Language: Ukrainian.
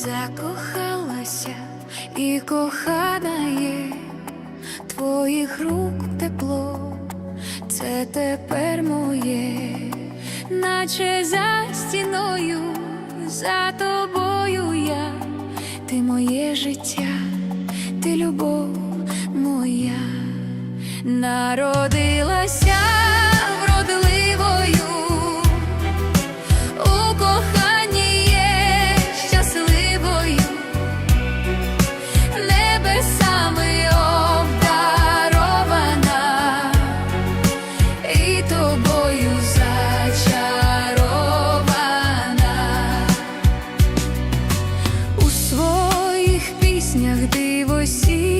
закохалася і кохана є твоїх рук тепло, це тепер моє, наче за стіною, за тобою я, ти моє життя, ти любов моя, народилася тобою зачарована у своїх піснях дивосі.